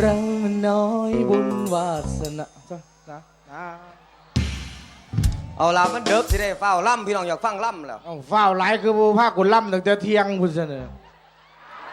เรามันน้อยบุญวาสนาจ้ะนะนะเอาล่ะมันเดิกสิได้เฝ้าล่ำพี่น้องอยากฟังล่ำแล้วเอาฝ้าวหลายคือบูภาคกุล่ำตั้งแต่เที่ยงพุ่นเสนอ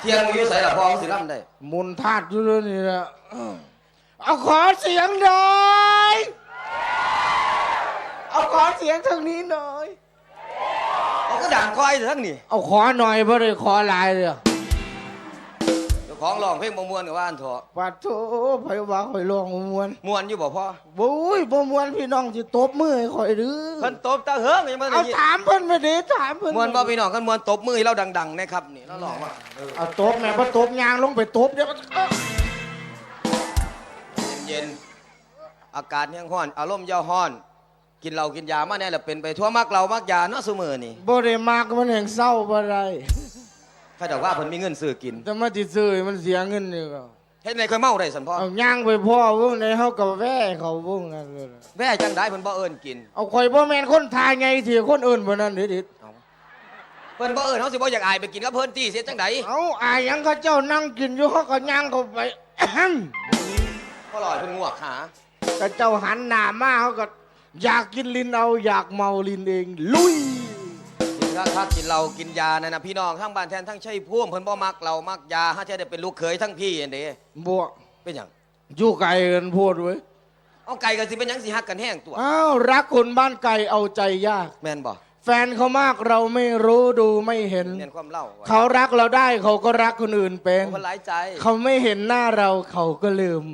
เที่ยงอยู่ใส่ละพอสิล่ำได้มุนธาตุอยู่เลยนี่แหละเอาขอเสียงหน่อยเอาขอเสียงทางนี้หน่อย เอาก็ดังคอยทั้งนี่เอาขอหน่อยเพราะเลยขอหลายเลยเจ้า ของร้องเพลงบ่มวนกับว่าอันเถอะปัดโถไผว่าข่อยร้องบ่มวนมวนอยู่บ่พ่อบุ้ยบ่มวนพี่น้องสิตบมือให้ข่อยหรือเพิ่นตบตาเฮิงยังบ่ได้เอายินถามเพิ่นไปเด้ถามเพิ่นมวนบ่พี่น้องกันมวนตบมือให้เราดังๆนะครับนี่เราร้องว่าเอาตบแม่บ่ตบยางลงไปตบเดี๋ยวมันเอ้าเย็นๆอากาศยังร้อนอารมณ์เยาฮ้อน กินเหล้ากินยามาแน่ละเป็นไปทั่วมักเหล้ามักยาเนาะซุมื้อนี่บ่ได้มากมันแห่งเศร้าบ่ได้เขาบอกว่าเพิ่นมีเงินซื้อกินแต่มาติซื้อให้มันเสียเงินนี่ก็เฮ็ดไงค่อยเมาได้สันพ่อเอาย่างไปพ่อวงในเฮากับแว่เขาวงนั่นเลยแว่จังได้เพิ่นบ่เอิ้นกินเอาข่อยบ่แม่นคนทายไงที่คนอื่นบ่นั่นเด้ดิเพิ่นบ่เอิ้นเฮาสิบ่อยากอายไปกินกับเพิ่นตีเสียจังไดเอาอายหยังเขาเจ้านั่งกินอยู่เขาก็ย่างเข้าไปอะฮั่มพ่อลอยเพิ่นงวกหาแต่เจ้าหันหน้ามาเขาก็อยากกินลินเอาอยากเมาลินเอง ลุย กินข้าวคักกินเหล้ากินยานั่นน่ะพี่น้องทั้งบ้านแทนทั้งชัยภูมิเพิ่นบ่มักเหล้ามักยาหาจะได้เป็นลูกเขยทั้งพี่อันเด้บวกเป็นหยังอยู่ไกลกันโพูดเว้ยเอาไก่กันสิเป็นหยังสิฮักกันแห้งตัวอ้าวรักคนบ้านไกลเอาใจยาก แม่นบ่แฟนเขามากเราไม่รู้ดูไม่เห็นแม่นความเล่าเขารักเราได้เขาก็รักคนอื่นเป็นเพิ่นหลายใจ เขาไม่เห็นหน้าเราเขาก็ลืม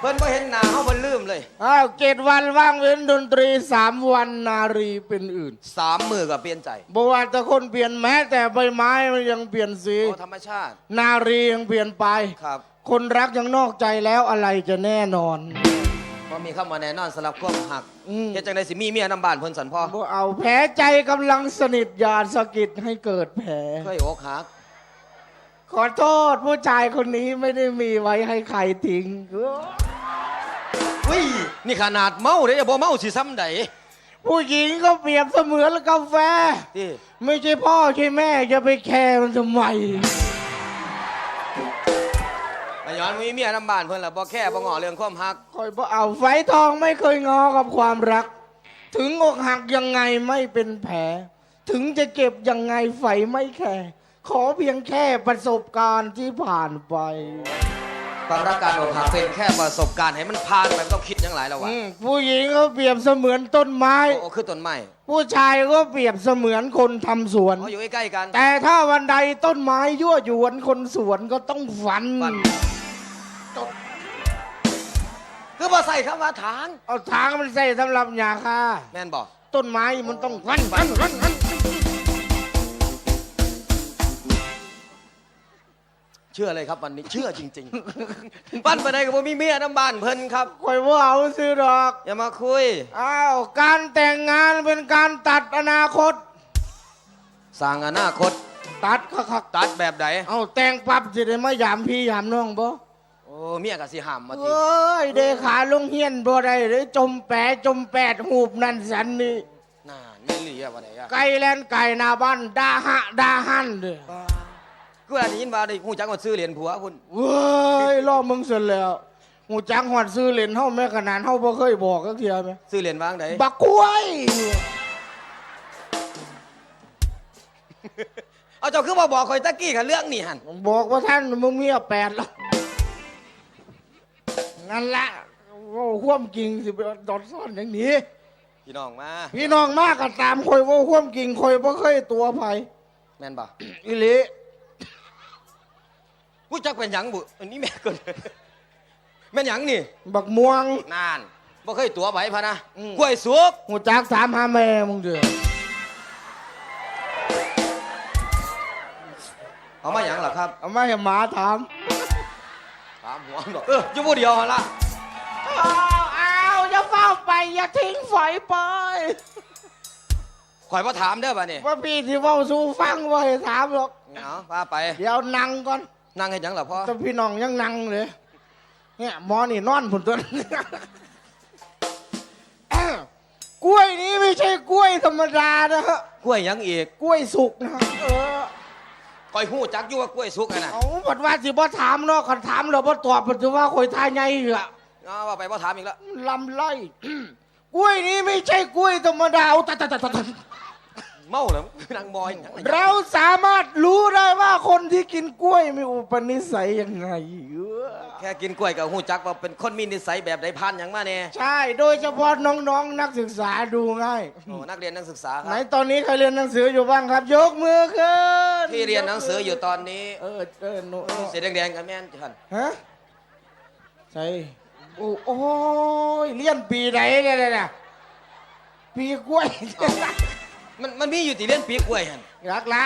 เพิ่นบ่เห็นหน้าเฮาเพิ่นลืมเลยอ้าวเจ็ดวันว่างเว้นดนตรีสามวันนารีเป็นอื่นสามมือก็เปลี่ยนใจบอกว่าแต่คนเปลี่ยนแม้แต่ใบไม้มันยังเปลี่ยนสี โอ้ธรรมชาตินารียังเปลี่ยนไป ครับคนรักยังนอกใจแล้วอะไรจะแน่นอนบ่มีคำว่าแน่นอนสำหรับความหักอืม เฮ็ดจังไดสิมีเมียนํบ้านเพิ่นสันพ่อบ่เอาแผลใจกำลังสนิทอย่าสะกิดให้เกิดแผล เคยอกหักขอโทษผู้ชายคนนี้ไม่ได้มีไว้ให้ใครทิ้ง อุ้ยนี่ขนาดเมาเด้บ่เมาสิซ้ำใดผู้หญิงก็เปรียบเสมือนกาแฟ ที่ไม่ใช่พ่อใช่แม่จะไปแคร์มันทำไมมาย้อนมีเมียนํบ้านเพิ่นล่ะบ่แค่บ่ง้อเรื่องความหักคอยบ่เอาไฟทองไม่เคยงอกับความรัก ถึงอกหักยังไงไม่เป็นแผล ถึงจะเจ็บยังไงไฟไม่แคร์ขอเพียงแค่ประสบการณ์ที่ผ่านไป ความรักการอกหักเป็นแค่ประสบการณ์ให้มันผ่านไปไม่ต้องคิดหยังหลายแล้ววะอืมผู้หญิงก็เปรียบเสมือนต้นไม้ โอ้คือต้นไม้ผู้ชายก็เปรียบเสมือนคนทำสวน เขาอยู่ใกล้ๆกันแต่ถ้าวันใดต้นไม้ยั่วหยวนคนสวนก็ต้องฝันฟันคือบ่ใส่คำว่าทางเอาทางมันใส่สำหรับหยาค่าแม่นบ่ต้นไม้มันต้องฟันฟันฟันฟัน เชื่อเลยครับวันนี้เชื่อจริงๆ ปั้นไปไหนกับผมมีเมียน้ำบ้านเพิ่นครับคอยว่าเอาซื้อดอก อย่ามาคุย อ้าว การแต่งงานเป็นการตัดอนาคต สร้างอนาคต ตัดคักตัดแบบใดๆเอาแต่งปั๊บสิได้มายามพี่ยามน้องบ่โอ้เมียกับสิห้ามมาเอที้ยเดขาลงเฮียนบ่ได้เลยจมแปะจมแปดหูบนั่นสันนี่น่านี่เหลียวันไหนอะไก่แลนไก่หนาบ้านดาหะดาหันเด้อ กูได้ยินว่าได้หูจักว่าซื้อเหรียญผัวคุณเว้ยรอบมึงเสร็จแล้วหูจังหวัดซื้อเหรียญเฮาแม่ขนาดเฮาบ่เคยบอกกักเทียแม่ซื้อเหรียญวางไหนบักกล้วย เอาเจ้าคือมาบอกคอยตะกี้กับเรื่องนี่หันบอกว่าท่านมึงเมียแปดแล้วนั่นละโอ้ความจริงสิไปดอดซ่อนอย่างนี้ พี่น้องมาพี่น้องมากก็ตามคอยว่าความจริงคอยบ่เคยตัวไผแม่นบ่ อีหลี กูจักเป็นหยังบุอันนี้แม่ก่อนแม่นหยังนี่บักม่วงนานบ่เคยตัวไผพะนะอืมกล้วยสุกหูจักถามหาแม่มึงเด้อเอามาหยังล่ะครับ เอามาให้หมาถามถามหัวดอกเอออยู่ผู้เดียวหั่นละอ้าวอ้าวอย่าเฝ้าไปอย่าทิ้งฝอยไปข่อยมาถามเด้อบ่นี่ว่าพี่ที่เว้าสู่ฟังว่าให้ถามหรอกเอาว่าไป เดี๋ยวนั่งก่อน นั่งให้หยังล่ะพ่อแต่พี่น้องยังนั่งเลยเนี่ยหมอนี่นอนผุนตัวนั้นอ้าวกล้วยนี้ไม่ใช่กล้วยธรรมดานะฮะกล้วยหยังอีกกล้วยสุกนะฮะเออคอยหู้จักอยู่ว่ากล้วยสุกอะนะเอาบัดว่าสิบ่ถามเนาะคันถามเราบ่ตอบมันถือว่าข่อยทายไงเหรอเอาว่าไปบ่ถามอีกแล้วลำไล่กล้วยนี้ไม่ใช่กล้วยธรรมดาเอาตะตะตะตะตะ เมาเหรอนางบอยอย่างไรเราสามารถรู้ได้ว่าคนที่กินกล้วยมีอุปนิสัยยังไงเออแค่กินกล้วยกับหู้จักว่าเป็นคนมีนิสัยแบบใดพันอย่างมาแน่ใช่ โดยเฉพาะน้องๆ นักศึกษาดูง่ายโอ้นักเรียนนักศึกษาคไหนรับตอนนี้ใครเรียนหนังสืออยู่บ้างครับ ยกมือขึ้นที่เรียนหนังสืออยู่ตอนนี้เออเออหนูหนูสีแดงๆกันแม่นจันฮะใช่โอ้โอ้ยเรียนปีไหนเนี่ยเนี่ยเนี่ยปีกล้วย มันมันมีอยู่ที่เรียนปีกล้วยหันรักละ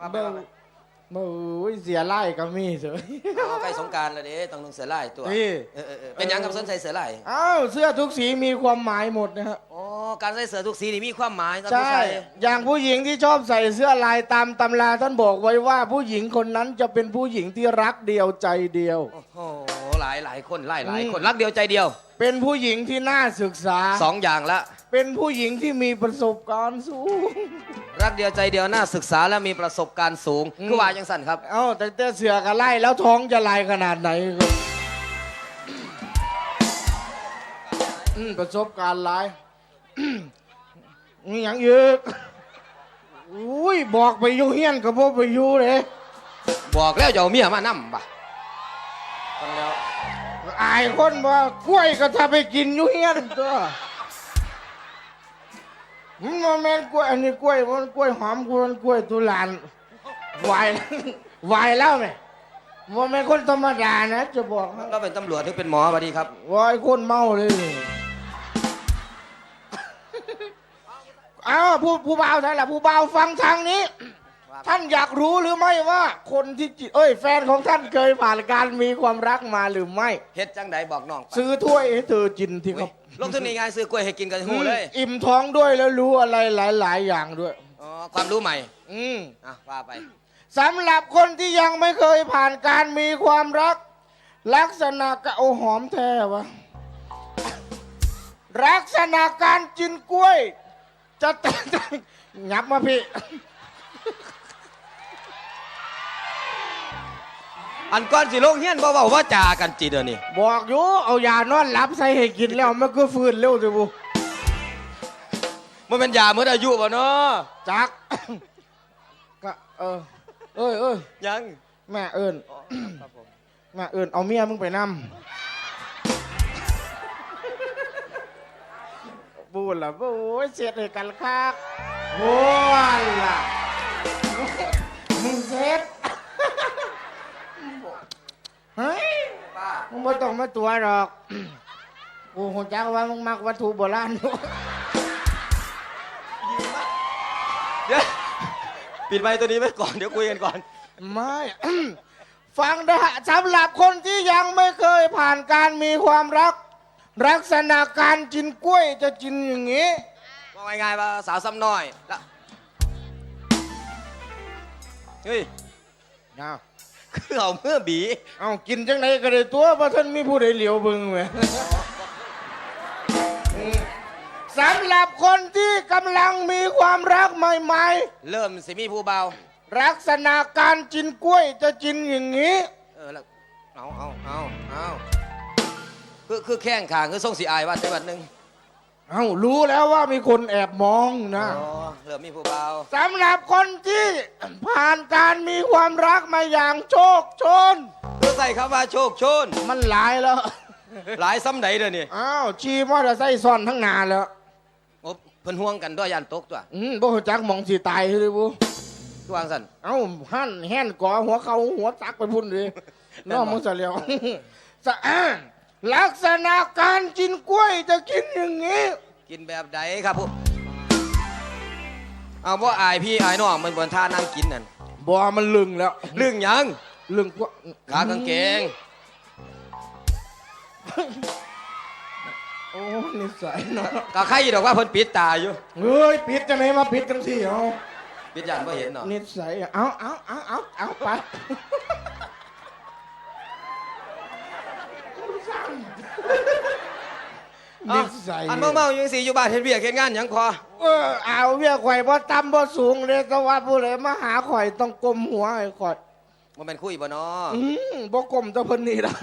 ว่าไปเบิ่งว่าไปโอ้ยเสียไล่ก็มีเสยเอาใกล้สงกรารแล้วเด้ต้องลงเสือลายตัวนี่ เออเออเออเป็นหยังกับสนใจเสือลายอ้าวเสื้อทุกสีมีความหมายหมดนะฮะอ๋อการใส่เสือทุกสีนี่มีความหมายท่านผู้ใช่ชายอย่างผู้หญิงที่ชอบใส่เสื้อลายตามตำราท่านบอกไว้ว่าผู้หญิงคนนั้นจะเป็นผู้หญิงที่รักเดียวใจเดียว โอ้โหหลายหลายคนหลายหลายอืมคนรักเดียวใจเดียวเป็นผู้หญิงที่น่าศึกษาสองอย่างละ เป็นผู้หญิงที่มีประสบการณ์สูง รักเดียวใจเดียวน่าศึกษาและมีประสบการณ์สูงอืมคือว่ายังสั่นครับ เอ้าแต่แต่เสือกระไล่แล้วท้องจะลายขนาดไหนครับอืมประสบการณ์หลายมีอย่างยืกอุ้ยบอกไปอยู่เฮียนกับพวกไปอยู่เลยบอกแล้วจะเอาเมียมานั่มบ่ะฟังแล้วอายคนว่ากล้วยก็ถ้าไปกินอยู่เฮียนตัว มันบ่แม่นกล้วยอันนี้กล้วยมันกล้วยหอมกล้วยกล้วยตุลานวายวายแล้วไหมว่าแม่นคนธรรมดานะ จะบอกให้เราเป็นตำรวจหรือเป็นหมอสวัสดีครับ วายคนเมาเลยอ้าวผู้ผู้บ่าวท่านล่ะผู้บ่าวฟังทางนี้ ท่านอยากรู้หรือไม่ว่า คนที่จิเอ้ย แฟนของท่านเคยผ่านการมีความรักมาหรือไม่เฮ็ดจังใดบอกน้องไปซื้อถ้วยให้เธอกินที่อุ๊ครัยบ ลงทุนง่ายๆซื้อกล้วยให้กินกันหูเลยอืมอิ่มท้องด้วยแล้วรู้อะไรหลาย ๆ อย่างด้วย อ๋อ ความรู้ใหม่ อืมอะว่าไปสำหรับคนที่ยังไม่เคยผ่านการมีความรัก ลักษณะกะโอหอมแท้วะลักษณะการกินกล้วย จะแตกต่างงับมาพี่ อันก้อนสิลงเฮียนบ่เว้าว่าจากันจีเดี๋ยวนี้บอกอยู่เอายานอนหลับใส่ให้กินแล้วมันก็ฟื้นเร็วสิบุมันเป็นยาเมื่ออายุบ่เนาะจัก ก็เออเอ้ยเอ้ยยังแม่เอิญอ๋อครับผมแม่เอิญเอาเมียมึงไปนำบูดละโอ้ยเสียดเลยกันคักโว้ยล่ะ มึงไม่ต้องมาตัวหรอก กูหัวจักว่ามึงมักวัตถุโบราณอยู่เดี๋ยวปิดไมค์ตัวนี้ไว้ก่อน เดี๋ยวคุยกันก่อน ไม่ ฟังนะฮะสำหรับคนที่ยังไม่เคยผ่านการมีความรัก ลักษณะการกินกล้วยจะกินอย่างนี้ ว่าง่ายๆว่าสาวซ้ำน้อยละเฮ้ยเอา คือเอาเมื่อบีเอากินจังไหนก็ได้ตัวเพราะท่านมีผู้ใดเหลียวเบึงเว้ยอืมสำหรับคนที่กำลังมีความรักใหม่เริ่มสิมีผู้เบาๆลักษณะการกินกล้วยจะกินอย่างนี้ เออแล้วเอาเอาเอาเอาคือคือแข้งขางคือส่งสีอายว่าจังหวัดหนึ่ง เอารู้แล้วว่ามีคนแอบมองนะ อ๋อเริ่มมีผู้เบาสำหรับคนที่ผ่านการมีความรักมาอย่างโชคโชนคือใส่คำว่าโชคโชน มันหลายแล้ว หลายซ้ำไหนเด้อนี่อ้าวชีมอเตอร์ไซค์ซ่อนทั้งนานแล้ว โอ้เพิ่นห่วงกันด้วยยันตกตัวอืมบ่รู้จักหมองสิตายเลยบุคือวางสัน เอ้าหั่นแห่นก่อหัวเขาหัวตักไปพุ่นเลยน้องมึงเสลียวสะอ้าน ลักษณะการกินกล้วยจะกินอย่างนี้ กินแบบใดครับผมเอาว่าอายพี่อายน้องมันบนท่านั่งกินนั่นบ่มันลึงแล้ว เรื่องหยังลึงกว่าขากางเกงโอ้นิสัยเนาะก็ใครอยู่ดอกว่าเพิ่นปิดตาอยู่เฮ้ยปิดจังไหนมาปิดจังที่เอาปิดยันบ่เห็นเนาะนิสัยอะเอาเอาเอาเอาเอาไป นิสัยอันเมาๆอยู่จังสี่อยู่บ้านเฮ็ดเวียกเฮ็ดงานหยังพอเออเอาเวียข่อยบ่ต่ำบ่สูงเลยแต่ว่าผู้ใดมาหาข่อยต้องกลมหัวให้ข่อยมันเป็นคุยบ่เนาะอืมบ่กลมแตะเพิ่นนี่ล่ะ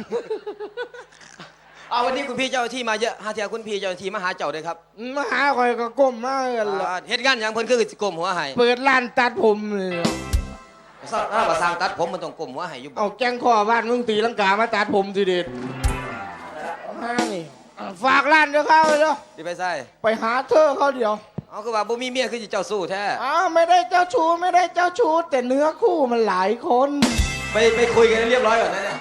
เอาวันนี้คุณพี่เจ้าหน้าที่มาเยอะหาเทียคุณพี่เจ้าหน้าที่มาหาเจ้าเลยครับมาหาข่อยก็กลมมากันล่ะอ่าเฮ็ดงานหยังเพิ่นคือสิกลมหัวให้เปิดร้านตัดผมเลยสร้างถ้าว่าสร้างตัดผมมันต้องกลมหัวให้อยู่บ่เอาแกงคอบ้านมึงตีลังกามาตัดผมสิเด็ดมานี่ ฝากร้านเด้อเข้าเลยเด้อสิไปใส่ไปหาเธอเขาเดียวเอาคือว่าบ่มีเมียคือสิเจ้าสู้แท้อ้าวไม่ได้เจ้าชู้ไม่ได้เจ้าชู้แต่เนื้อคู่มันหลายคน ไปไปคุยกันให้เรียบร้อยก่อนนะเนี่ย